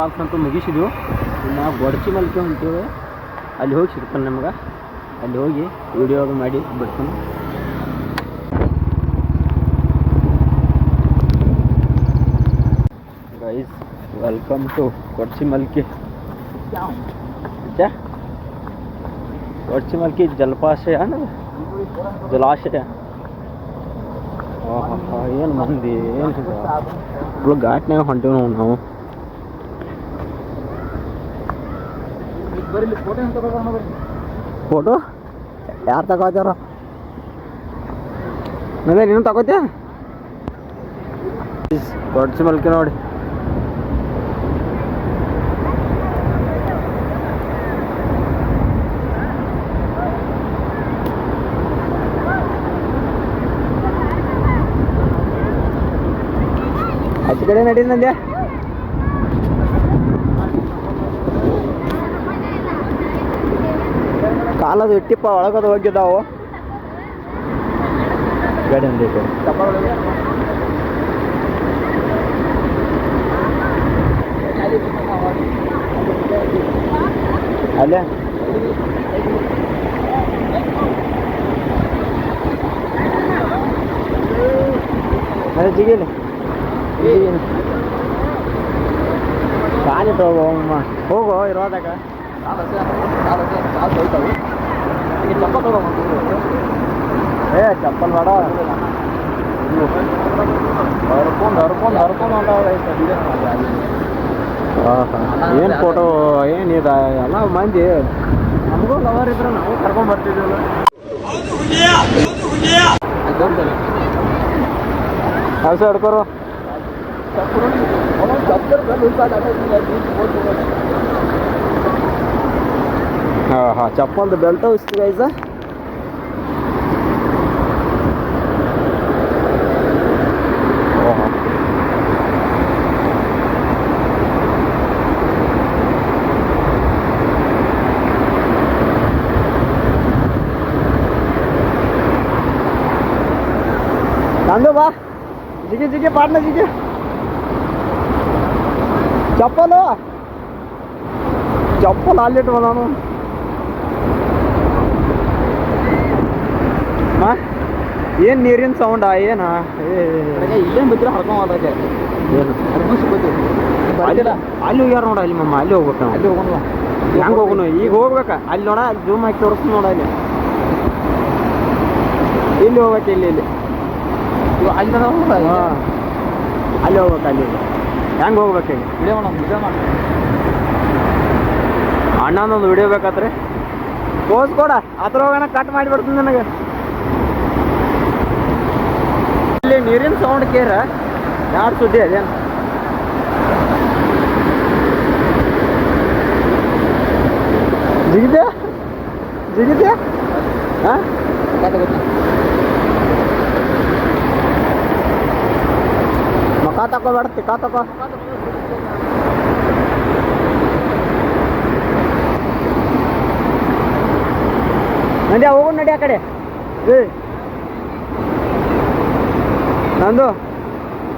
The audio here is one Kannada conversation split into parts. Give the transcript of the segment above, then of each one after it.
ಫಾಲ್ಸ್ ಅಂತೂ ಮುಗಿಸಿದ್ವು ನಾವು ಗೊಡಚಿ ಮಲ್ಕೆ ಹೊಂಟೀವಿ ಅಲ್ಲಿ ಹೋಗಿ ಸಿಗ್ತಾನೆ ನಮ್ಗೆ ಅಲ್ಲಿ ಹೋಗಿ ವಿಡಿಯೋ ಅದು ಮಾಡಿ ಬಿಡ್ತಾನೆ ಗೈಸ್ ವೆಲ್ಕಮ್ ಟು ಕೊಡ್ಚಿ ಮಲ್ಕಿ क्या? ಕೊಡ್ಚಿ ಮಲ್ಕಿ ಜಲಪಾಶಯ ಅನ್ನೋದು ಜಲಾಶಯ ಏನು ಮಂದಿ ಏನು ಫುಲ್ ಘಾಟ್ನಾಗ ಹೊಂಟೀವಿ ನಾವು ನಾವು ಫೋಟೋ ಯಾರು ತಗೋತಾರ ಅದೇ ನೀನು ತಗೋತ್ಯಾ ಕೊಡ್ಸಿ ಮಲ್ಕಿ ನೋಡಿ. ಆಚೆ ಕಡೆ ನಡಿ ಕಾಲದು ಇಟ್ಟಿಪ್ಪ ಒಳಗದ ಹೋಗಿದ್ದಾವು ಗಾಡಿ ಕಡೆ. ಅಲ್ಲೇ? ಅದೇ ಜಿಗಿಲಿ. ಕಾಲಿಟ್ಟು ಹೋಗಮ್ಮ ಹೋಗೋ ಇರೋದಾಗ ಏ ಚಪ್ಪಲ್ ಬೇಡ. ಹರ್ಕೊಂಡು ಹರ್ಕೊಂಡು ಹರ್ಕೊಂಡು ಏನು ಫೋಟೋ ಏನು ಇದು ಎಲ್ಲ ಮಂದಿ? ನಮಗೂ ಲವರ್ ಇದ್ರೆ ನಾವು ಕರ್ಕೊಂಡ್ ಬರ್ತಿದ್ದೀವಲ್ಲ ಕೆಲಸ ಹಿಡ್ಕೊರು. ಹಾಂ ಹಾಂ ಚಪ್ಪಲ್ದು ಬೆಲ್ಟ್ ಇಷ್ಟು ಗೈಸ ಓಹೋ ನಂದು ಬಾ ಜಿಗಿ ಜಿಗಿ ಪಾಡ್ನ ಜಿಗಿ ಚಪ್ಪಲು ಚಪ್ಪಲ್ ಅಲ್ಲಿಟ್ಟು ಬಂದವನು ಮಾ ಏನು ನೀರಿನ ಸೌಂಡ ಏನ? ಇಲ್ಲೇ ಬಿದ್ರೆ ಹರ್ಕೊಂಡ್ ಏನು? ಬರ್ತಿಲ್ಲ ಅಲ್ಲಿ ಹೋಗ್ಯಾರ ನೋಡ ಅಲ್ಲಿ ಮಮ್ಮ ಅಲ್ಲಿ ಹೋಗ್ಬೇಕು ಅಲ್ಲಿ ಹೋಗೋಣ ಹೆಂಗೆ ಹೋಗುನು? ಈಗ ಹೋಗ್ಬೇಕ. ಅಲ್ಲಿ ನೋಡ ಅಲ್ಲಿ ಜೂಮ್ ಹಾಕಿ ತೋರಿಸ್ ನೋಡ ಅಲ್ಲಿ. ಇಲ್ಲಿ ಹೋಗ್ಬೇಕ ಇಲ್ಲಿ ಇಲ್ಲಿ. ಅಲ್ಲಿ ಹಾ. ಅಲ್ಲಿ ಹೋಗ್ಬೇಕು ಅಲ್ಲಿ. ಹೆಂಗೆ ಹೋಗ್ಬೇಕು ಇಲ್ಲಿ ವಿಡಿಯೋ ಮಾಡೋಣ ಅಣ್ಣನೊಂದು ವಿಡಿಯೋ ಬೇಕಾತ್ರಿ. ಪೋಸ್ ಕೊಡ. ಹತ್ರ ಹೋಗೋಣ ಕಟ್ ಮಾಡಿಬಿಡ್ತೀನಿ ನನಗೆ ಇಲ್ಲಿ ನೀರಿನ ಸೌಂಡ್ ಕೇರ? ಯಾರು ಸುದ್ದಿ ಅದೇನು? ಜಿಗಿದ್ಯಾ? ಜಿಗಿದ್ಯಾ? ಹಾಂ? ಮಕ ತಗೋಬೇಡ ತಿಕ್ಕ ತಕೋ. ನಂದಿ ಹೋಗು, ನಡಿ ಕಡೆ. ಏ ನಂದು?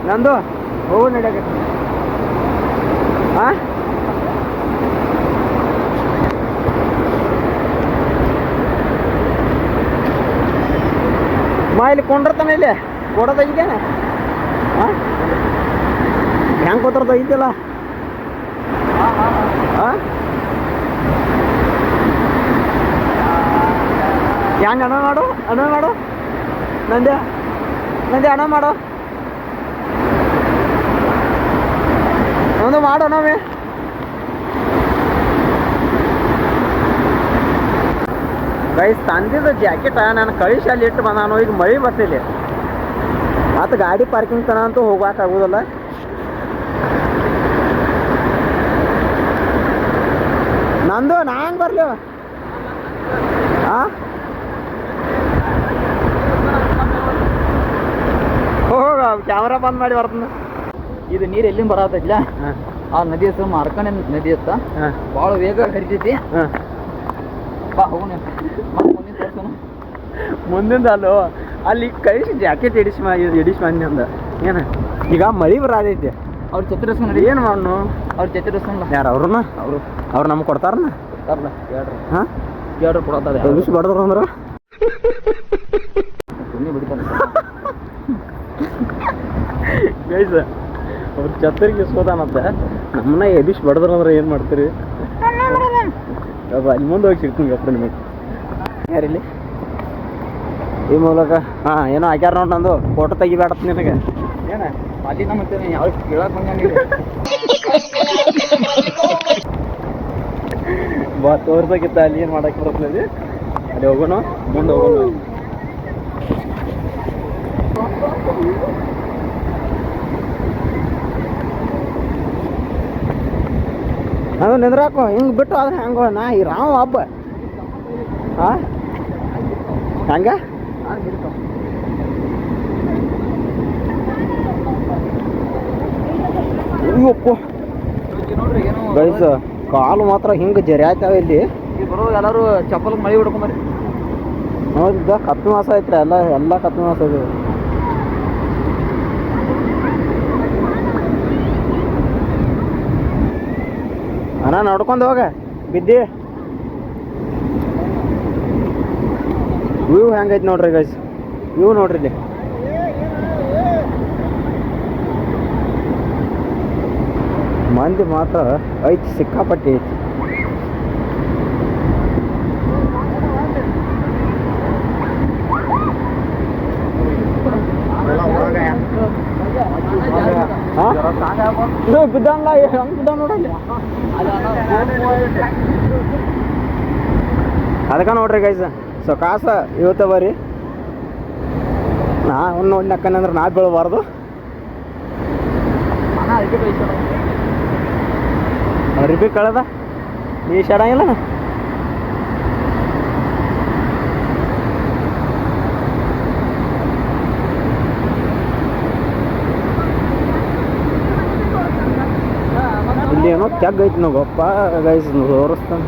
ನಂದು? ಹೋಗು ನಡಿ ಆ? ಮಾ ಇಲ್ಲಿ ಕೊಂಡಿರ್ತಾನೆ ಇಲ್ಲಿ? ಕೊಡೋದ ತೆಗಿತೇನೆ. ಹಾ ಹೆಂಗ್ ಕೂತ್ರ ತೆಗಿತಿಲ್ಲ ಹಾ ಹೆಂಗೆ ಅಣ್ಣ ಮಾಡು ಅಣ್ಣ ಮಾಡು ನಂದೆ ನಂದೆ ಅಣ್ಣ ಮಾಡೋ. ಒಂದು ಮಾಡೋ ನಾವೇ ಗೈಸ್, ತಂದಿದ್ದ ಜಾಕೆಟ್ ನಾನು ಕಳಿಸಿ ಅಲ್ಲಿ ಇಟ್ಟು ಬಂದಾನು, ಈಗ ಮಳೆ ಬರ್ತಿಲ್ಲ ಮತ್ತು ಗಾಡಿ ಪಾರ್ಕಿಂಗ್ ತನ ಅಂತೂ ಹೋಗೋಕ್ಕಾಗೋದಿಲ್ಲ ನಂದು ನಾ ಹೆಂಗೆ ಬರಲಿ ಹಾಂ ಹೋಗ ಕ್ಯಾಮ್ರಾ ಬಂದ್ ಮಾಡಿ ಬರ್ತದ ಇದು ನೀರು ಎಲ್ಲಿಂದ ಬರತ್ತಿಲ್ಲ ಆ ನದಿ ಹೆಸರು ಮಾರ್ಕಂಡೆ ನದಿ ಹತ್ತ ಹಾಂ. ಭಾಳ ವೇಗ ಹರಿತೈತಿ. ಬಾ ಹೋಗೋಣ ಮುಂದಿನ ತೋರ್ಸೋಣ. ಮುಂದಿಂದ ಅಲ್ಲೋ ಅಲ್ಲಿ ಕಳಿಸಿ ಜಾಕೆಟ್ ಎಡಿಸ್ ಎಡಿಸ್ ಮಾಡಿ ಅಂದ. ಏನ? ಈಗ ಮಳಿ ಬರತೈತಿ ಅವ್ರ ಛತ್ರಿ ಏನ್ ಏನು ಮಾಡ್ನು? ಅವ್ರ ಛತ್ರಿ ಇಸ್ಕೊಂಡ್ಲ ಯಾರು ಅವ್ರನ್ನ? ಅವರು. ಅವ್ರು ನಮ್ಗೆ ಕೊಡ್ತಾರನ ಕೊಡ್ತಾರಲ್ಲ. ಹೇಳ್ರಿ. ಹಾಂ? ಹೇಳ್ರಿ ಕೊಡತ್ತಾರೆ ಎಬ್ಬಿಸಿ ಬಡದ್ರ ಅಂದ್ರೆ? ಬಿಡ್ತಾರೆ. ಗೈಸ್ ಅವ್ರ ಚತ್ತರಿಗೆ ಸೋದಾನಂತೆ ನಮ್ಮನ್ನ ಎದಿಶ್ ಬಡದ್ರ ಅಂದ್ರೆ ಏನು ಮಾಡ್ತೀರಿ? ಅಲ್ಲಿ ಮುಂದೆ ಹೋಗಿ ಸಿಗ್ತೀನಿ ಅಪ್ಪ ನಿಮಗೆ. ಯಾರಿಲ್ಲಿ? ಈ ಮೂಲಕ ಹಾ ಏನೋ ಹಾಕ್ಯಾರ ನೋಡಿ ನಂದು. ಫೋಟೋ ತೆಗಿಬೇಡತ್ ನಿನಗೆ. ಏನ? ಅಲ್ಲಿ ಮತ್ತೆ ಯಾವ ಕೇಳಕ್ ಬಾ ತೋರ್ಸಕ್ಕಿತ್ತ ಅಲ್ಲಿ ಏನು ಮಾಡಕ್ಕೆ ಬರ್ತದೆ ಅಲ್ಲಿ ಹೋಗೋಣ. ಮುಂದೆ ಹೋಗೋಣ. ಅದು ನಿಂದ್ರಾಕು ಹಿಂಗೆ ಬಿಟ್ಟು ಆದ್ರೆ ಹೆಂಗೋ ನಾ ಈ ರಾಮ ಹಬ್ಬ ಹಾಂ ಹಂಗ? ಅಯ್ಯಪ್ಪ. ಗೈಸ್ ಕಾಲು ಮಾತ್ರ ಹಿಂಗೆ ಆಯ್ತಾವ ಇಲ್ಲಿ. ಎಲ್ಲಾರು ಚಪ್ಪಲ್ ಮಳಿ ಹೊಡ್ಕೊಂಬರಿ ನೋಡಿದ್ದ ಕಪ್ಪಿ ಮಾಸ ಐತ್ರಿ ಎಲ್ಲ ಎಲ್ಲ ಕಪ್ಪಿ ಮಾಸ ಇದೆ ಅಣ್ಣ ನೋಡ್ಕೊಂಡು ಹೋಗ. ಬಿದ್ದಿ. ವ್ಯೂ ಹೆಂಗೈತೆ ನೋಡ್ರಿ ಗೈಸ್ ವ್ಯೂ ನೋಡ್ರಿ ಇಲ್ಲಿ. ಮಂದಿ ಮಾತ್ರ ಐತಿ, ಸಿಕ್ಕಾಪಟ್ಟಿ ಐತಿ ಹಾ? ಇದು ಬಿದ್ದಾನಲ್ಲ ಹೆಂಗ್ ಬಿದ್ದ ನೋಡಲ್ಲಿ. ಅದಕ್ಕೆ ನೋಡ್ರಿ ಗೈಸ ಸೊ ಕಾಸ ಇವತ್ತ ಬರ್ರಿ ನಾ ಅವ್ನು ನೋಡಿ ಅಕ್ಕನಂದ್ರೆ ನಾ ಬೀಳಬಾರ್ದು. ಅವ್ರಿಗೆ ಬಿ ಕಳದ? ಈ ಇಲ್ಲಿ? ಏನೋ ತೆಗ್ ಐತಿ ನೋಗಪ್ಪ ಗೈಸ್ ತೋರಿಸ್ತಾನೆ.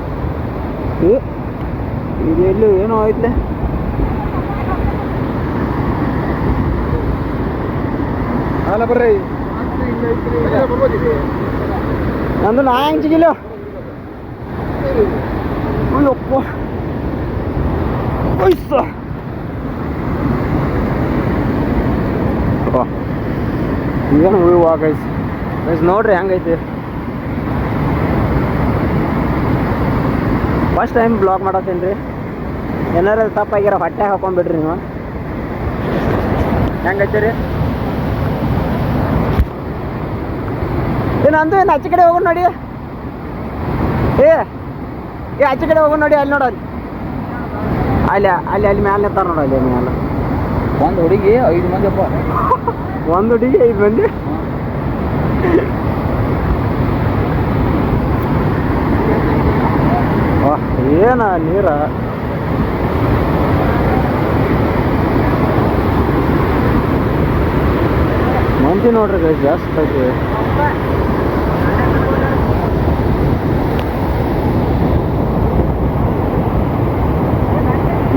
ಇದು ಎಲ್ಲಿ, ಏನೋ ಐತ್ಲೆ? ಅಲ್ಲ, ಬರ್ರಿ. ನಂದು ನಾ ಹೆಂಚಿಗಿಲ್ಲ ಅಯ್ಯಪ್ಪ. ಒಯ್ಸ ಏನು ಹೂವು ಗೈಸ್ ಗೈಸ್ ನೋಡ್ರಿ, ಹೆಂಗೈತಿ? ಫಸ್ಟ್ ಟೈಮ್ ಬ್ಲಾಗ್ ಮಾಡತ್ತೀನಿ ರೀ ಏನಾರ ತಪ್ಪಾಗಿರೋ ಹೊಟ್ಟೆ ಹಾಕೊಂಡ್ಬಿಡ್ರಿ ನೀವು. ಹೆಂಗೈತಿ ಏನು ಅಂದು ಏನು ಆಚೆ ಕಡೆ ಹೋಗೋಣ ನೋಡಿ. ಏ ಏ ಆಚೆ ಕಡೆ ಹೋಗೋಣ ನೋಡಿ ಅಲ್ಲಿ ನೋಡೋ ಅಲ್ಲಿ ಅಲ್ಲಿ ಅಲ್ಲಿ ಮ್ಯಾಲೆ ನಿಂತಾರ ನೋಡಿ ಅಲ್ಲಿ ಮ್ಯಾಲೆ. ಒಂದು ಹುಡುಗಿ ಐದು ಮಂದಿ ಅಪ್ಪ. ಒಂದು ಹುಡುಗಿ ಐದು ಮಂದಿ. ಏನ ನೀರ ಮಂತಿ ನೋಡ್ರಿ ಗೈಸ್ ಜಾಸ್ತಿ ಐತಿ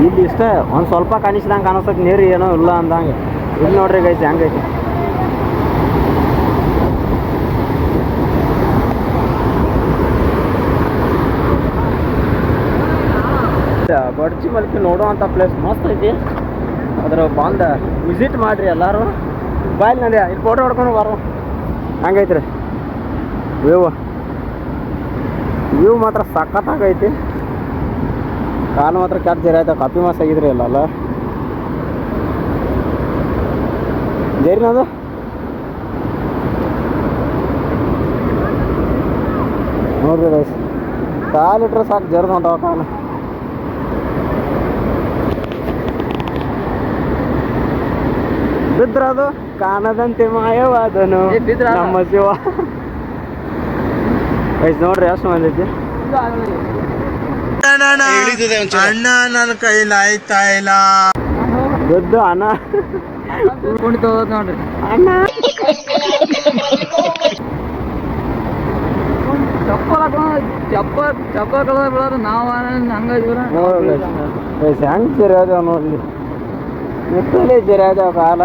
ಇಲ್ಲಿ ಇಷ್ಟ, ಒಂದ್ ಸ್ವಲ್ಪ ಕಾಣಿಸಿದಂಗೆ ಕಾಣಿಸ್ತೈತಿ, ನೀರು ಏನೋ ಇಲ್ಲ ಅಂದಂಗೆ. ಇಲ್ಲಿ ನೋಡ್ರಿ ಗೈಸ್ ಹೆಂಗೈತಿ. ಬಡ್ಚಿ ಮಲ್ಕಿ ನೋಡುವಂಥ ಪ್ಲೇಸ್ ಮಸ್ತ್ ಐತಿ. ಅದರ ಬಂದ ವಿಸಿಟ್ ಮಾಡಿರಿ ಎಲ್ಲರೂ. ಬಾಯ್ ನಂದೆ ಇಲ್ಲಿ ಫೋಟೋ ಹೊಡ್ಕೊಂಡು ಬರೋ. ಹಂಗೈತ್ರಿ. ವ್ಯೂ ವ್ಯೂ ಮಾತ್ರ ಸಖತ್ತಾಗೈತಿ. ಕಾಲು ಮಾತ್ರ ಕ್ಯಾಪ್ ಜರಿ ಆಯ್ತಾ, ಕಾಪಿ ಮಾಸ್ ಆಗಿದ್ರಿ ಅಲ್ಲ ಅಲ್ಲ ಜರಿ ನಂದು ನೋಡ್ರಿ ಕಾಲು ಇಟ್ರೆ ಸಾಕು, ಜರ್ದು ಹೊಂಟವ ಕಾಲು. ಬಿದ್ರದು ಕಾಣದಂತೆ ಮಾಯವಾದನು. ನಮ್ಮ ಶಿವ. ಐಸ್ ನೋಡ್ರಿ ಎಷ್ಟು ಮಂದಿ ಐತಿ ಅಣ್ಣ ನನ್ನ ಕೈಲಿ ಆಯ್ತಾ ಇಲ್ಲ. ಬಿದ್ದು ಅಣ್ಣ. ಕುಣಿತ ನೋಡ್ರಿ. ಅಣ್ಣ. ಚಪ್ಪಲ್ ಚಪ್ಪ ಚಪ್ಪಲ್ ಕಳೆದ ಬಿಡೋದು ನಾವು ಹಂಗ ಹೆಂಗ್ ಜರಿಯಾದವ ನೋಡ್ಲಿ ಜರಿಯಾದವ ಕಾಲ.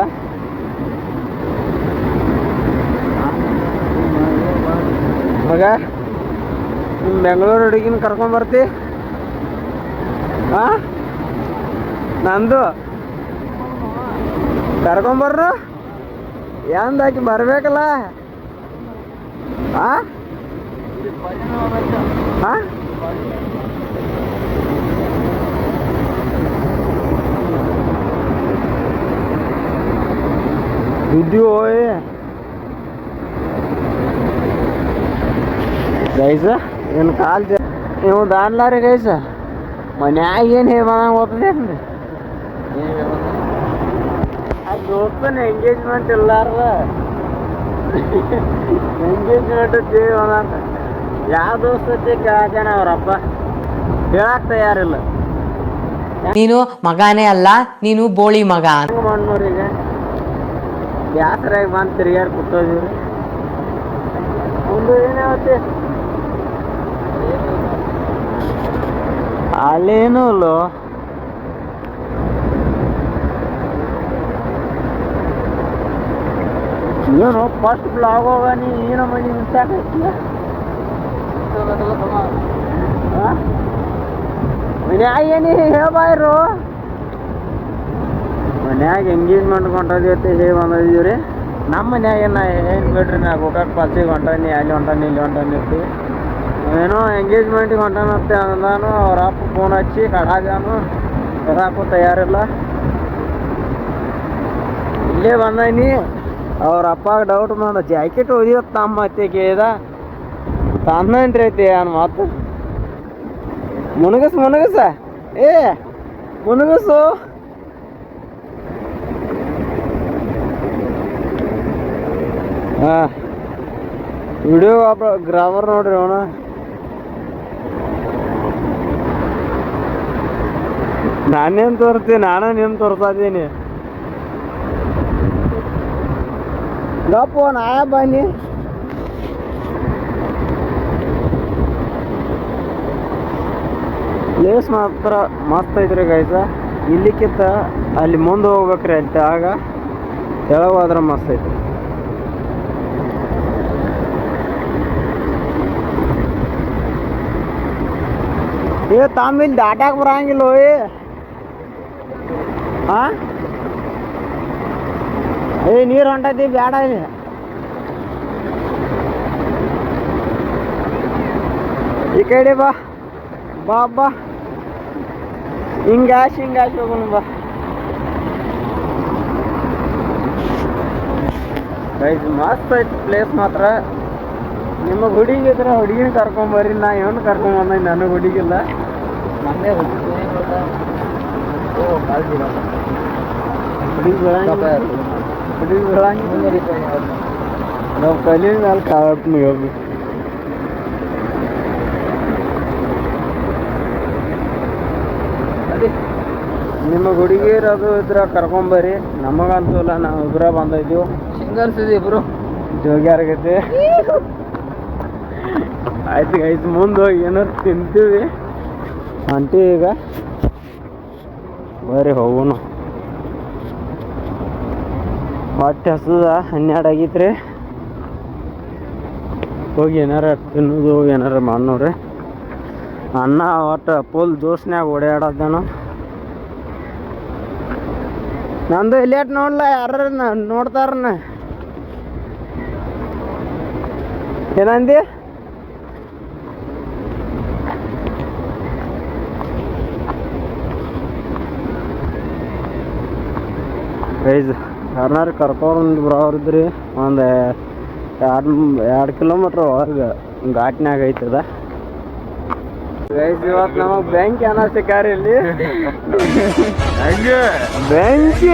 ಮಗ ನಿಮ್ಮ ಬೆಂಗಳೂರು ಹುಡುಗಿನ ಕರ್ಕೊಂಬರ್ತಿ ಹಾ ನಂದು ಕರ್ಕೊಂಬರ್ರು ಏನ್ದಾಕಿ ಬರ್ಬೇಕಲ್ಲ? ಹಾ ಹಾ ದುಡ್ಡು ಹೋಯ್. ಗೈಸ ಏನು ಕಾಲ್ ನೀವು ದಾನ್ಲಾರಿ ಗೈಸ? ಮನ್ಯಾಗ ಏನು ಹೇ ಬಂದಂಗೆ ಓದ್ತದೆ ಅಂದ್ರಿ ಆ ಎಂಗೇಜ್ಮೆಂಟ್ ಇಲ್ಲಾರ್ದ? ಎಂಗೇಜ್ಮೆಂಟ್ ಅಂತ. ಯಾವ ದೋಸ್ತಕ್ಕೆ ಕೇಳಾಕೇನ ಅವರಪ್ಪ? ಹೇಳಕ್ ತಯಾರಿಲ್ಲ. ನೀನು ಮಗನೇ ಅಲ್ಲ ನೀನು ಬೋಳಿ ಮಗ ಮಣ್ಣೂರಿಗೆ ಬ್ಯಾಸರಾಗಿ ಬಂದು ತಿರುಗಾಡಿ ಕೂತೋದಿವ್ರಿ? ಒಂದು ಏನಾವತ್ತೆ ಅಲ್ಲೇನೂ ಇಲ್ಲೋ. ಏನು ಫಸ್ಟ್ ಬ್ಲಾಗ್ ಹೋಗ ನೀ, ಏನೋ ಮನೆ ಮಿಸ್ಸಾಕೈತಿಯ ಮನ್ಯಾಗ ಏನಿ ಹೇಳ್ಬಾಯ್ರು ಮನ್ಯಾಗ ಎಂಗೇಜ್ಮೆಂಟ್ ಹೊಂಟದಿ ಅಂತ ಹೇಳಿ ಬಂದಿದ್ದೀವಿ ರೀ ನಮ್ಮ ಮನ್ಯಾಗ ಏನ ಏನು ಬಿಡ್ರಿ, ನಾ ಗೋಕಾಕ್ ಪಾಲ್ಸಿಗೆ ಹೊಂಟಾನಿ, ಅಲ್ಲಿ ಹೊಂಟಾನಿ, ಇಲ್ಲಿ ಹೊಂಟಾನಿ ಇರ್ತೀವಿ ಏನೋ ಎಂಗೇಜ್ಮೆಂಟಿಗೆ ಹೊಂಟಾನಂತೆ ಅಂದಾನು, ಅವ್ರ ಅಪ್ಪ ಫೋನ್ ಹಚ್ಚಿ ಕಡಾಜಾನು ಬರಾಕು ತಯಾರಿಲ್ಲ. ಇಲ್ಲೇ ಬಂದಾನಿ. ಅವ್ರ ಅಪ್ಪಾಗ ಡೌಟ್ ಮಾಡ ಜಾಕೆಟ್ ಒದಿಯತ್ ನಮ್ಮ ಮತ್ತೆ ಕೇಳಿದ ತಂದನ್ರಿ ಐತಿ ಅನ್ ಮಾತು. ಮುನುಗಸ್ ಮುನಗಸ ಏ ಮುನಗಸು ಹಾಂ. ವಿಡಿಯೋ ಗ್ರಾಮರ್ ನೋಡ್ರಿ ಅವನ. ನಾನೇನ್ ತೋರ್ತೀನಿ ನಾನು ನಿಮ್ ತೋರ್ತಾ ಇದ್ದೀನಿ. ಗಪ್ಪು ನಾ ಬನ್ನಿ ಪ್ಲೇಸ್ ಮಾತ್ರ ಮಸ್ತ್ ಐತ್ರಿ ಗೈಸ ಇಲ್ಲಿಕ್ಕಿಂತ ಅಲ್ಲಿ ಮುಂದೆ ಹೋಗ್ಬೇಕ್ರಿ ಅಂತ ಆಗ ಕೆಳಗೆ ಹೋದ್ರೆ ಮಸ್ತ್ ಐತ್ರಿ. ಏ ತಾಮಿಲ್ ದಾಟಾಕ್ ಬರಂಗಿಲ್ಲ ಓಯ್ ಹಾ ಏ ನೀರು ಹೊಂಟೈತಿ ಬ್ಯಾಡ ಇಲ್ಲಿ. ಈ ಕಡೆ ಬಾ ಬಾ ಬಾ. ಹಿಂಗಾಶ್ ಹಿಂಗಾಶ್ ಹೋಗೋಣ ಬಾ. ಗೈಸ್ ಮಸ್ತ್ ಐತಿ ಪ್ಲೇಸ್ ಮಾತ್ರ. ನಿಮ್ಮ ಹುಡುಗಿ ಇದ್ರೆ ಹುಡುಗಿನ ಕರ್ಕೊಂಬರ್ರಿ ನಾ ಇವನು ಕರ್ಕೊಂಬಂದ ನನಗೆ ಹುಡುಗಿಲ್ಲ. ಕಾಳಜಿ ಹುಡುಗಿ ನಾವು ಕಲಿ ಮೇಲೆ ಕಾಳತ್ ಹೋಗ್ಬೇಕು ನಿಮ್ಮ ಹುಡುಗಿಯರು ಅದು ಇದ್ರ ಕರ್ಕೊಂಬರ್ರಿ ನಮಗಂತೂ ಇಲ್ಲ ನಾವು ಇಬ್ಬರ ಬಂದಿದ್ದೀವಿ ಸಿಂಗಲ್ಸ್ ಇದೆ ಇಬ್ರು. ಜೋಗ್ಯಾರಾಗೈತೆ. ಆಯ್ತು ಆಯ್ತು ಮುಂದೆ ಹೋಗಿ ಏನಾರು ತಿಂತೀವಿ. ಅಂತೀವಿ ಈಗ. ಬರ್ರಿ ಹೋಗೋಣ. ಹೊಟ್ಟೆ ಹಸದ ಹನ್ನೆರಡು ಆಗೈತ್ರಿ. ಹೋಗಿ ಏನಾರ ತಿನ್ನೋದು ಹೋಗಿ ಏನಾರ ಮಾಡೋರಿ ಅನ್ನ ಒಟ್ಟು ಫುಲ್ ದೋಸ್ನ್ಯಾಗ ಓಡಾಡೋದೇನು ನಂದು ಇಲ್ಲೇಟ್ ನೋಡ್ಲ ಯಾರ ನೋಡ್ತಾರನ್ನ ಏನಂದಿ? ಗೈಸ್ ಯಾರನ್ನಾರು ಕರ್ಕೊಂಡು ರೀ ಒಂದು ಎರಡು ಎರಡು ಕಿಲೋಮೀಟ್ರ್ ಒಳಗೆ ಘಾಟ್ನ್ಯಾಗ ಐತದ. ಇವತ್ತು ನಮಗೆ ಬ್ಯಾಂಕ್ ಅನ್ನಿಸ್ತಾರೆ ಇಲ್ಲಿ? ಹೆಂಗೆ? ಬೆಂಕಿ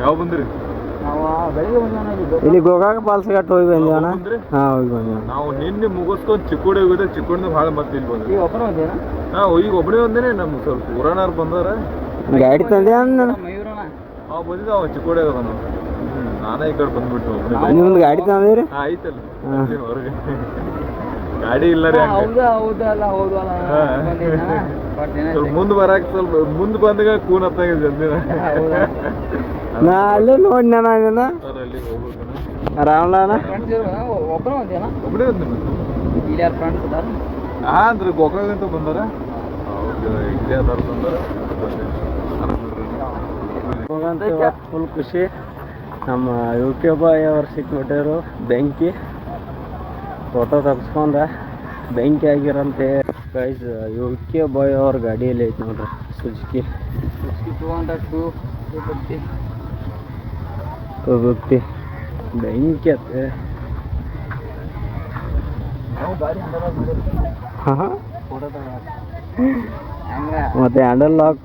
ಯಾವ ಬಂದ್ರಿ? ಇಲ್ಲಿ ಗೋಗಾಗ ಫಾಲ್ಸ್ ಗಟ್ಟು ಹೋಗಿ ಬಂದೇವಣ ಬಂದ್ರಿ? ಹಾಂ ಹೋಗಿ ಬಂದೇವ ನಾವು ನಿನ್ನೆ ಮುಗಿಸ್ಕೊಂಡು ಚಿಕ್ಕೋಡಿ ಹೋಗಿದ್ರೆ ಚಿಕ್ಕೋಡಿ ಭಾಳ ಮತ್ತೆ ಇಲ್ಲಿ ಬಂದ್ರಿ ಈಗ ಒಬ್ಬನೇ ಬಂದೇನ ಹಾ ಈಗ ಒಬ್ಬನೇ ಒಂದೇನೆ ನಮ್ಗೆ ಸ್ವಲ್ಪ ಪುರಾಣವ್ರು ಬಂದಾರ. ಗಾಡಿ ತಂದೆ ಅಂದ ಅವ್ ಬಂದಿದ್ದ ಅವ ಚಿಕ್ಕೋಡಿ ಅದ ನಾನು ನಾನೇ ಈ ಕಡೆ ಬಂದ್ಬಿಟ್ಟು ನಿಮ್ದು ಗಾಡಿ ತಂದಿರಿ ಆಯ್ತಲ್ಲ ಐತಲ್ಲ. ಹೊರಗೆ. ಗಾಡಿ ಇಲ್ಲ ರೀ ಹಂಗೆ. ಹೌದಾ ಹೌದಾ ಅಲ್ಲ ಹೌದು ಅಲ್ಲ ಹಾ. ಬಂದಿದ್ನ? ಬಟ್ ದಿನ ಸ್ವಲ್ಪ ಮುಂದೆ ಬರಾಕ ಸ್ವಲ್ಪ ಮುಂದೆ ಬಂದಾಗ ಕೂನ್ ಹತ್ತಾಗ ಜಲ್ದಿ? ನಾ ಅಲ್ಲೇ ನೋಡಿ ನಾನು ಫ್ರೆಂಡ್ಸ್ ಒಬ್ಬನ ಒಂದೇನ? ಒಬ್ಬನೇ ಬಂದ ಇಲ್ಲಿ ಯಾರು ಫ್ರೆಂಡ್ಸ್ ಅದಾರ ಹಾ ಅಂದ್ರೆ ಗೋಕರ್ಣದಿಂದ ಬಂದಾರ. ಹೌದು ಇಲ್ಲೇ ಅದಾರ ಬಂದಾರ? ಹೋಗಂತ ಫುಲ್ ಖುಷಿ. ನಮ್ಮ ಯು ಕೆ ಬಾಯ್ ಅವ್ರು ಸಿಕ್ಬಿಟ್ಟಿರು ಬೆಂಕಿ. ಫೋಟೋ ತೆಗ್ಸ್ಕೊಂಡ. ಬೆಂಕಿ ಆಗಿರಂತೆ. ಪ್ರೈಸ್ ಯು ಕೆ ಬಾಯ್ ಅವ್ರ ಗಾಡಿಯಲ್ಲಿ ಐತೆ ನೋಡ್ರಿ Suzuki two hundred two two fifty ಬೆಂಕಿ ಅತ್ತೆ. ಮತ್ತೆ ಹ್ಯಾಂಡಲ್ ಲಾಕ್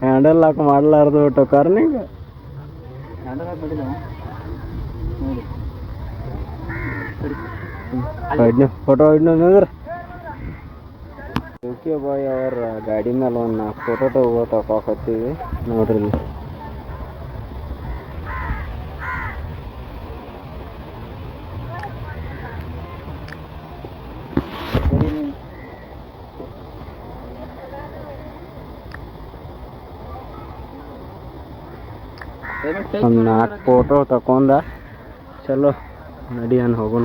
ಹ್ಯಾಂಡಲ್ ಲಾಕ್ ಮಾಡಲಾರ್ದು ಟೊಕಾರ್ನಿಗ ನೋಡಿ. ಫೋಟೋ ಹಿಡ್ನಂದ್ರೆ ಓಕೆ ಬಾಯ್ ಅವರ ಗಾಡಿ ಮೇಲೆ ಒಂದು ನಾಲ್ಕು ಫೋಟೋ ತಗೋ ತಗೋಕತ್ತೀವಿ ನೋಡ್ರಿ ಒಂದು ನಾಲ್ಕು ಫೋಟೋ ತಕೊಂಡ. ಚಲೋ ನಡಿಯನ್ ಹೋಗೋಣ.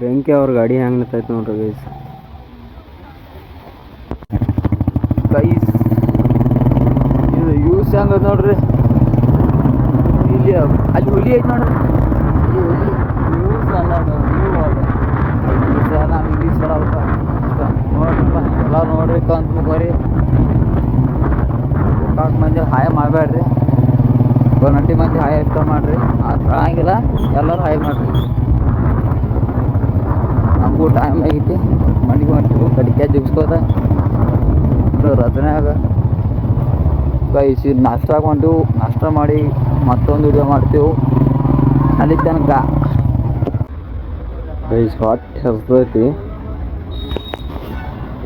ಬೆಂಕಿ ಅವ್ರ ಗಾಡಿ ಹೆಂಗೆ ನಿಂತೈತೆ ನೋಡ್ರಿ ಗೈಸ್ ಗೈಸ್ ಇದು ಯೂಸ್ ಹೆಂಗ ನೋಡ್ರಿ? ಇಲ್ಲಿ ಅಲ್ಲಿ ಹುಲಿ ಐತಿ ನೋಡ್ರಿ. ಯೂಸ್ ಅಲ್ಲ ನಾವು ಇಂಗ್ಲೀಷ್ ಬರಲ್ಪ ನೋಡ್ರಪ್ಪ ಎಲ್ಲ ನೋಡ್ರಿ ಕಂತ ಮುಖರಿ ನಾಲ್ಕು ಮಂದಿ ಹಾಯ್ ಮಾಡಬೇಡ್ರಿ ಒಂಟಿ ಮಂದಿ ಹಾಯ್ ಇಷ್ಟ ಮಾಡ್ರಿ. ಅದು ಆಗಂಗಿಲ್ಲ, ಎಲ್ಲರೂ ಹಾಯ್ ಮಾಡ್ರಿ. ಕಬ್ಬು ಟೈಮ್ ಆಗೈತಿ ಮನೆಗೆ ಹೊಂಟು ಕಡಿಕೆ ಜಿಗಿಸ್ಕೋತ ರಜನಾಗ ಕೈಸಿ ನಾಷ್ಟ ಹಾಕೊಂಡು ನಾಷ್ಟ ಮಾಡಿ ಮತ್ತೊಂದು ವಿಡಿಯೋ ಮಾಡ್ತೀವಿ. ಅಲ್ಲಿ ತನಕ. ಕೈಸ್ ಹಾಟ್ ಹರಿಸ್ತೈತಿ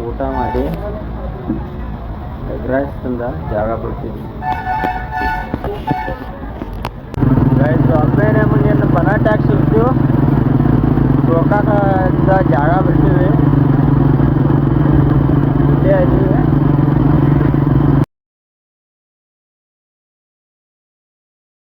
ಊಟ ಮಾಡಿ ಎಗ್ ರೈಸ್ ತಂದ ಜಾಗ ಬಿಡ್ತೀವಿ ರೈಸ್ ಆನ್ಲೈನ್ ಮುಂದೆ ಬನಾಟ್ ಹಾಕ್ಸಿರ್ತೀವಿ Kalau kakak dah jarang bersih eh. Dia ni eh.